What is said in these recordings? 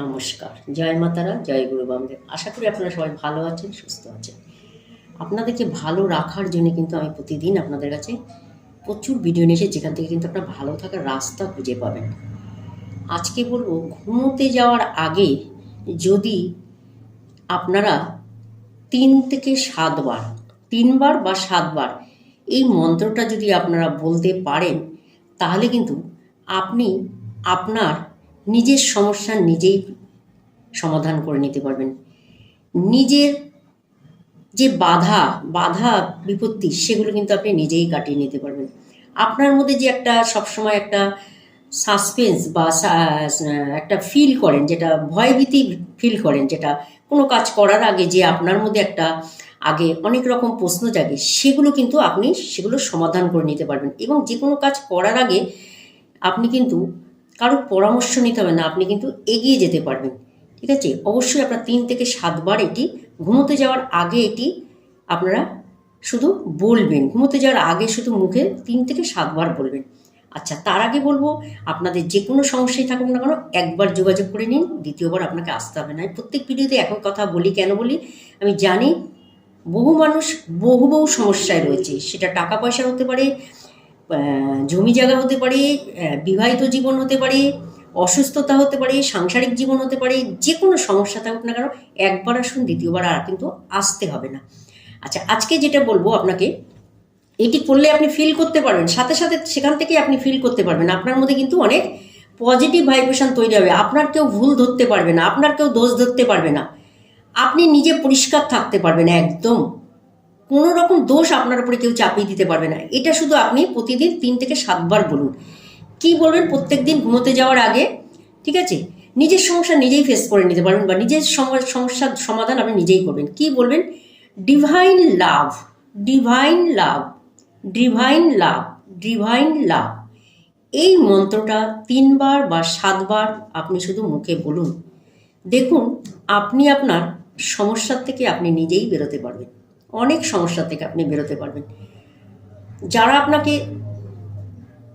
নমস্কার। জয় মাতারা, জয় গুরু বামদেব আশা করি আপনারা সবাই ভালো আছেন, সুস্থ আছেন। আপনাদেরকে ভালো রাখার জন্য কিন্তু আমি প্রতিদিন আপনাদের কাছে প্রচুর ভিডিও নিয়ে এসে যেখান থেকে কিন্তু আপনারা ভালো থাকার রাস্তা খুঁজে পাবেন। আজকে বলব, ঘুমোতে যাওয়ার আগে যদি আপনারা তিন থেকে সাতবার, তিনবার বা সাতবার এই মন্ত্রটা যদি আপনারা বলতে পারেন, তাহলে কিন্তু আপনি আপনার নিজের সমস্যা নিজেই সমাধান করে নিতে পারবেন। নিজের যে বাধা বাধা বিপত্তি, সেগুলো কিন্তু আপনি নিজেই কাটিয়ে নিতে পারবেন। আপনার মধ্যে যে একটা সবসময় একটা সাসপেন্স বা একটা ফিল করেন, যেটা ভয়ভীতি ফিল করেন, যেটা কোনো কাজ করার আগে যে আপনার মধ্যে একটা আগে অনেক রকম প্রশ্ন জাগে, সেগুলো কিন্তু আপনি সেগুলো সমাধান করে নিতে পারবেন। এবং যে কোনো কাজ করার আগে আপনি কিন্তু কারোর পরামর্শ নিতে হবে না, আপনি কিন্তু এগিয়ে যেতে পারবেন। ঠিক আছে? অবশ্যই আপনার তিন থেকে সাতবার এটি, ঘুমোতে যাওয়ার আগে এটি আপনারা শুধু বলবেন। ঘুমোতে যাওয়ার আগে শুধু মুখে তিন থেকে সাতবার বলবেন। আচ্ছা তার আগে বলব, আপনাদের যে কোনো সমস্যায় থাকুক না কেন, একবার যোগাযোগ করে নিন, দ্বিতীয়বার আপনাকে আসতে হবে না। আমি প্রত্যেক ভিডিওতে এখন কথা বলি, কেন বলি? আমি জানি বহু মানুষ বহু বহু সমস্যায় রয়েছে, সেটা টাকা পয়সা হতে পারে জমি জায়গা হতে পারে বিবাহিত জীবন হতে পারে, অসুস্থতা হতে পারে, সাংসারিক জীবন হতে পারে, যে কোনো সমস্যা থাকুক না কেন, একবার আসুন, দ্বিতীয়বার আর কিন্তু আসতে হবে না। আচ্ছা আজকে যেটা বলব আপনাকে, এটি করলে আপনি ফিল করতে পারবেন, সাথে সাথে সেখান থেকে আপনি ফিল করতে পারবেন, আপনার মধ্যে কিন্তু অনেক পজিটিভ ভাইব্রেশন তৈরি হবে, আপনার কেউ ভুল ধরতে পারবে না, আপনার কেউ দোষ ধরতে পারবে না। আপনি নিজে পরিষ্কার থাকতে পারবেন, একদম। কোনো রকম দোষ আপনার উপরে কেউ চাপিয়ে দিতে পারবে না। এটা শুধু আপনি প্রতিদিন তিন থেকে সাতবার বলুন। কি বলবেন? প্রত্যেক দিন ঘুমোতে যাওয়ার আগে, ঠিক আছে? নিজের সমস্যা নিজেই ফেস করে নিতে পারবেন বা নিজের সম- সমস্যার সমাধান আপনি নিজেই করবেন। কি বলবেন? Divine love divine love divine love divine love এই মন্ত্রটা তিনবার বা সাতবার আপনি শুধু মুখে বলুন। দেখুন, আপনি আপনার সমস্যার থেকে আপনি নিজেই বেরোতে পারবেন। অনেক সমস্যা থেকে আপনি বেরোতে পারবেন। যারা আপনাকে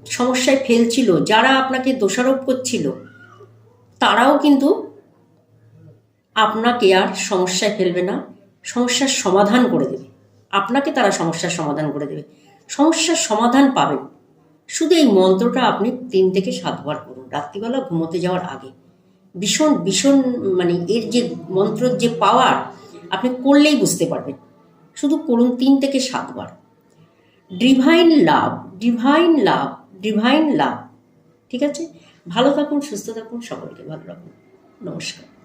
সমস্যায় ফেলছিল, যারা আপনাকে দোষারোপ করছিল, তারাও কিন্তু আপনাকে আর সমস্যায় ফেলবে না, সমস্যার সমাধান করে দেবে। আপনাকে তারা সমস্যার সমাধান করে দেবে। সমস্যার সমাধান পাবেন। শুধু এই মন্ত্রটা আপনি তিন থেকে সাতবার করুন। রাত্রিবেলা ঘুমোতে যাওয়ার আগে। ভীষণ ভীষণ মানে এর যে মন্ত্রর যে পাওয়ার আপনি করলেই বুঝতে পারবেন। শুধু করুন তিন থেকে সাতবার। Divine love divine love divine love ঠিক আছে? ভালো থাকুন, সুস্থ থাকুন, সকলকে ভালো রাখুন। নমস্কার।